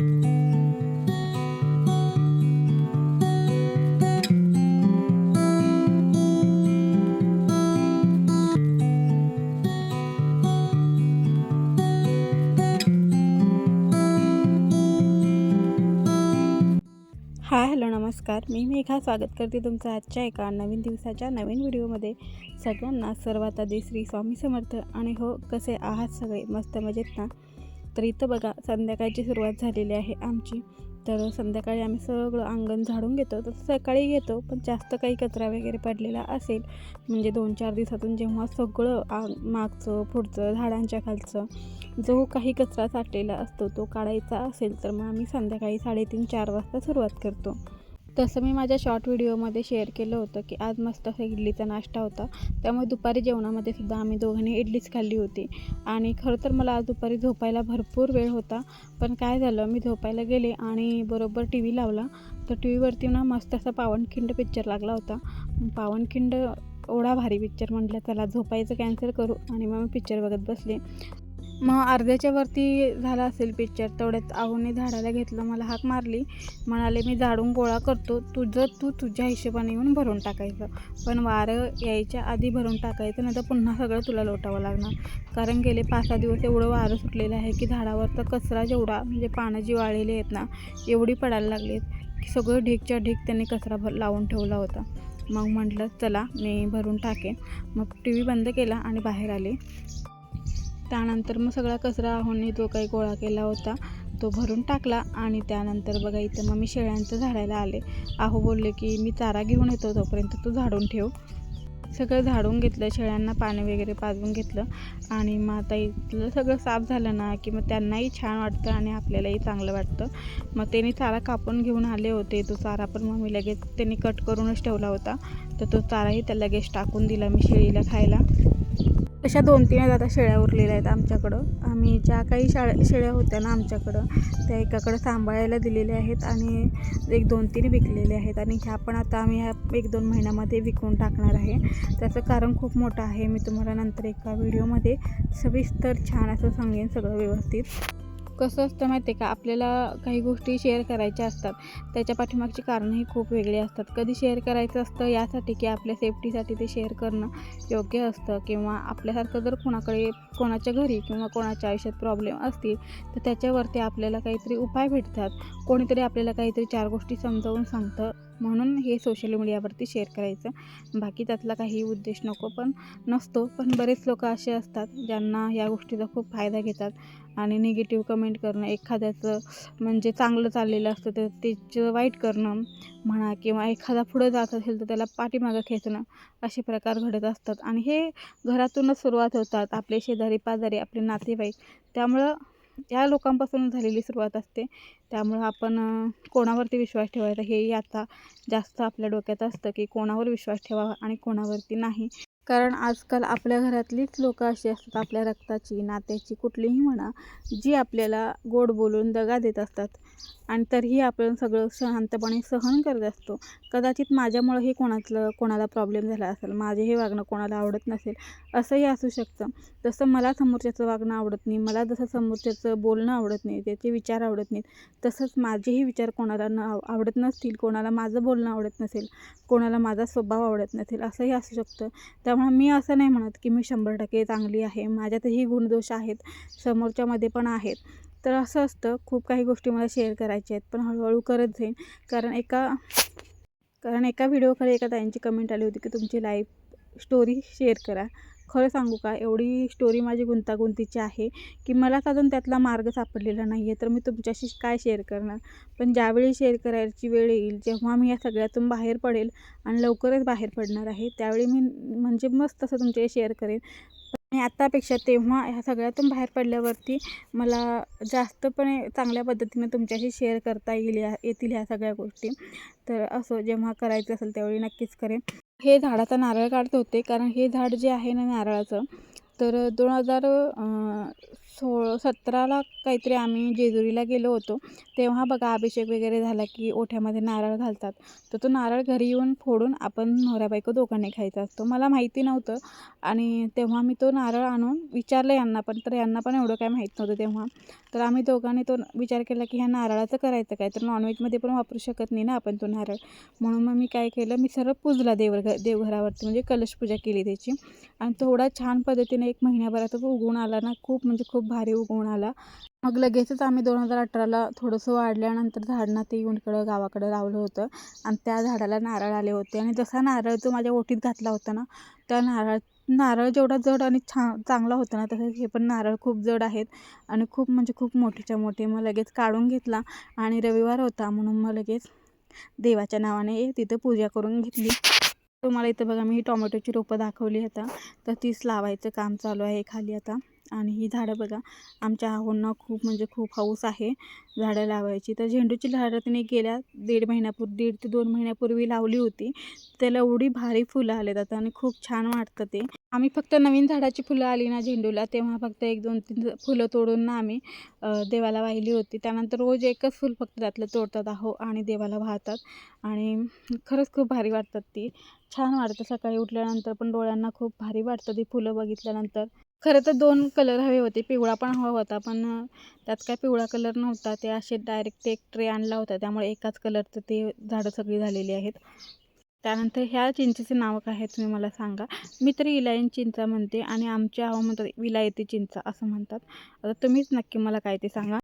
Hi hello नमस्कार. मी मेघा स्वागत करते तुमचं आजच्या एका नवीन दिवसाच्या नवीन व्हिडिओमध्ये. सगळ्यांना सर्वात आधी श्री स्वामी समर्थ. आणि हो कसे आहात सगळे? मस्त मजेत ना? तर इथं बघा संध्याकाळची सुरुवात झालेली आहे आमची. तर संध्याकाळी आम्ही सगळं अंगण झाडून घेतो. तसं सकाळी घेतो पण जास्त काही कचरा वगैरे पडलेला असेल म्हणजे दोन चार दिवसातून जेव्हा सगळं आ मागचं पुढचं झाडांच्या खालचं जो काही कचरा साठलेला असतो तो काढायचा असेल तर मग आम्ही संध्याकाळी साडेतीन चार वाजता सुरुवात करतो. तसं मी माझ्या शॉर्ट व्हिडिओमध्ये शेअर केलं होतं की आज मस्त असा इडलीचा नाश्ता होता. त्यामुळे दुपारी जेवणामध्ये सुद्धा आम्ही दोघांनी इडलीच खाल्ली होती. आणि खरं तर मला आज दुपारी झोपायला भरपूर वेळ होता. पण काय झालं मी झोपायला गेले आणि बरोबर टी व्ही लावला. तर टी व्हीवरती ना मस्त असा पावनखिंड पिक्चर लागला होता. पावनखिंड एवढा भारी पिक्चर म्हटलं चला झोपायचं कॅन्सल करू. आणि मग मी पिक्चर बघत बसले. मग अर्ध्याच्या वरती झाला असेल पिक्चर तेवढ्यात आहोने झाडाला घेतलं मला हाक मारली. म्हणाले मी झाडून गोळा करतो. तुझं तू तुझ्या हिशोबाने येऊन भरून टाकायचं. पण वारं यायच्या आधी भरून टाकायचं नाही तर पुन्हा सगळं तुला लोटावं लागणार. कारण गेले पाच सहा दिवस एवढं वारं सुटलेलं आहे की झाडावर तर कचरा जेवढा म्हणजे पानं जी वाळलेली आहेत ना एवढी पडायला लागली आहेत की सगळं ढीकच्या ढीक त्यांनी कचरा भर लावून ठेवला होता. मग म्हटलं चला मी भरून टाकेन. मग टी व्ही बंद केला आणि बाहेर आले. त्यानंतर मग सगळा कचरा आहोंनी जो काही गोळा केला होता तो भरून टाकला आणि त्यानंतर बघा इथं मग मी शेळ्यांचं झाडायला आले. आहो बोलले की मी चारा घेऊन येतो तोपर्यंत तू झाडून ठेव. सगळं झाडून घेतलं शेळ्यांना पाणी वगैरे पाजवून घेतलं आणि मग आता इथलं सगळं साफ झालं ना की मग त्यांनाही छान वाटतं आणि आपल्यालाही चांगलं वाटतं. मग त्यांनी चारा कापून घेऊन आले होते. तो चारा पण मग मी लगेच त्यांनी कट करूनच ठेवला होता. तर तो चाराही त्या लगेच टाकून दिला मी शेळीला खायला. अशा दोन तीन आहेत आता शेळ्या उरलेल्या आहेत आमच्याकडं. आम्ही ज्या काही शाळा शेळ्या होत्या ना आमच्याकडं त्या एकाकडं सांभाळायला दिलेल्या आहेत आणि एक दोन तीन विकलेल्या आहेत आणि ह्या पण आता आम्ही ह्या एक दोन महिन्यामध्ये विकून टाकणार आहे. त्याचं कारण खूप मोठं आहे. मी तुम्हाला नंतर एका व्हिडिओमध्ये सविस्तर छान असं सांगेन सगळं व्यवस्थित. कसं असतं माहिती आहे का? आपल्याला काही गोष्टी शेअर करायच्या असतात. त्याच्या पाठीमागची कारणंही खूप वेगळी असतात. कधी शेअर करायचं असतं यासाठी की आपल्या सेफ्टीसाठी ते शेअर करणं योग्य असतं किंवा आपल्यासारखं जर कोणाकडे कोणाच्या घरी किंवा कोणाच्या आयुष्यात प्रॉब्लेम असतील तर त्याच्यावरती आपल्याला काहीतरी उपाय भेटतात. कोणीतरी आपल्याला काहीतरी चार गोष्टी समजावून सांगतं. म्हणून हे सोशल मीडियावरती शेअर करायचं. बाकी त्यातला काही उद्देश नको पण नसतो. पण बरेच लोक असे असतात ज्यांना या गोष्टीचा खूप फायदा घेतात. आणि निगेटिव्ह कमेंट करणं एखाद्याचं म्हणजे चांगलं चाललेलं असतं तर त्याचं वाईट करणं म्हणा किंवा एखादा पुढं जात असेल तर त्याला पाठीमागं खेचणं असे प्रकार घडत असतात. आणि हे घरातूनच सुरुवात होतात. आपले शेजारी पाजारी आपले नातेवाईक. त्यामुळं या लोकांपासून झालेली सुरुवात असते. त्यामुळं आपण कोणावरती विश्वास ठेवायचा हेही आता जास्त आपल्या डोक्यात असतं की कोणावर विश्वास ठेवावा आणि कोणावरती नाही. कारण आजकाल आपल्या घरातलीच लोकं अशी असतात आपल्या रक्ताची नात्याची कुठलीही म्हणा जी आपल्याला गोड बोलून दगा देत असतात. आणि तरीही आपण सगळं शांतपणे सहन करत असतो. कदाचित माझ्यामुळंही कोणातलं कोणाला प्रॉब्लेम झाला असेल माझे हे वागणं कोणाला आवडत नसेल असंही असू शकतं. तसं मला समोरच्याचं वागणं आवडत नाही मला जसं समोरच्याचं बोलणं आवडत नाही त्याचे विचार आवडत नाहीत तसंच माझेही विचार कोणाला न आवडत नसतील कोणाला माझं बोलणं आवडत नसेल कोणाला माझा स्वभाव आवडत नसेल असंही असू शकतं. त्यामुळे मी असं नाही म्हणत की मी शंभर टक्के चांगली आहे. माझ्यातही गुणदोष आहेत. समोरच्यामध्ये पण आहेत. तर असं असतं. खूप काही गोष्टी मला शेअर करायच्या आहेत. पण हळूहळू करत जाईन. कारण एका कारण एका व्हिडिओखाली एका ताईंची कमेंट आली होती की तुमची लाईफ स्टोरी शेअर करा. खरं सांगू का एवढी स्टोरी माझी गुंतागुंतीची आहे की मलाच अजून त्यातला मार्ग सापडलेला नाही आहे तर मी तुमच्याशी काय शेअर करणार? पण ज्यावेळी शेअर करायची वेळ येईल जेव्हा मी या सगळ्यातून बाहेर पडेल आणि लवकरच बाहेर पडणार आहे त्यावेळी मी म्हणजे मस्त असं तुमच्याशी शेअर करेन. आणि आत्तापेक्षा तेव्हा ह्या सगळ्यातून बाहेर पडल्यावरती मला जास्तपणे चांगल्या पद्धतीने तुमच्याशी शेअर करता येईल या येतील ह्या सगळ्या गोष्टी. तर असो जेव्हा करायचं असेल त्यावेळी नक्कीच करेन. हे झाडाचा नारळ काढत होते. कारण हे झाड जे आहे ना नारळाचं तर दोन हजार सो सतराला काहीतरी आम्ही जेजुरीला गेलो होतो. तेव्हा बघा अभिषेक वगैरे झाला की ओठ्यामध्ये नारळ घालतात. तर तो नारळ घरी येऊन फोडून आपण नवऱ्या बायको दोघांनी खायचा असतो. मला माहिती नव्हतं. आणि तेव्हा मी तो नारळ आणून विचारलं यांना पण तर यांना पण एवढं काय माहीत नव्हतं तेव्हा. तर आम्ही दोघांनी तो विचार केला की ह्या नारळाचं करायचं काय? तर नॉनव्हेजमध्ये पण वापरू शकत नाही ना आपण तो नारळ. म्हणून मग मी काय केलं मी सरळ पूजला देवघर देवघरावरती. म्हणजे कलश पूजा केली त्याची. आणि थोडा छान पद्धतीने एक महिन्याभरात उगवून आला ना खूप म्हणजे खूप भारी उगवून आला. मग लगेचच आम्ही दोन हजार अठराला थोडंसं वाढल्यानंतर झाडणं ते येऊनकडं गावाकडं लावलं होतं. आणि त्या झाडाला नारळ आले होते. आणि जसा नारळ तो माझ्या ओटीत घातला होता ना त्या नारळ नारळ जेवढा जड आणि छान चांगला होता ना तसं हे पण नारळ खूप जड आहेत. आणि खूप म्हणजे खूप मोठेच्या मोठे. मग लगेच काढून घेतला आणि रविवार होता म्हणून मग लगेच देवाच्या नावाने तिथं पूजा करून घेतली. तुम्हाला इथं बघा मी ही टोमॅटोची रोपं दाखवली आता. तर तीच लावायचं काम चालू आहे खाली आता. आणि ही झाडं बघा आमच्या आहोंना खूप म्हणजे खूप हौस आहे झाडं लावायची. तर झेंडूची झाडं तिने गेल्या दीड महिन्यापूर्वी दीड ते दोन महिन्यापूर्वी लावली होती. त्याला एवढी भारी फुलं आलेत आता आणि खूप छान वाटतं ते. आम्ही फक्त नवीन झाडाची फुलं आली ना झेंडूला तेव्हा फक्त एक दोन तीन फुलं तोडून ना आम्ही देवाला वाहिली होती. त्यानंतर रोज एकच फुल फक्त त्यातलं तोडतात आहो आणि देवाला वाहतात. आणि खरंच खूप भारी वाटतात ती. छान वाटतं सकाळी उठल्यानंतर पण डोळ्यांना खूप भारी वाटतं ती फुलं बघितल्यानंतर. खरं तर दोन कलर हवे होते. पिवळा पण हवा होता पण त्यात काय पिवळा कलर नव्हता. ते असे डायरेक्ट एक ट्रे आणला होता. त्यामुळे एकाच कलरचं ते झाडं सगळी झालेली आहेत. त्यानंतर ह्या चिंचेचे नाव काय आहे तुम्ही मला सांगा. मी तरी इलायन चिंचा म्हणते आणि आमच्या हवा म्हणतात विलायती चिंचा असं म्हणतात. आता तुम्हीच नक्की मला काय ते सांगा.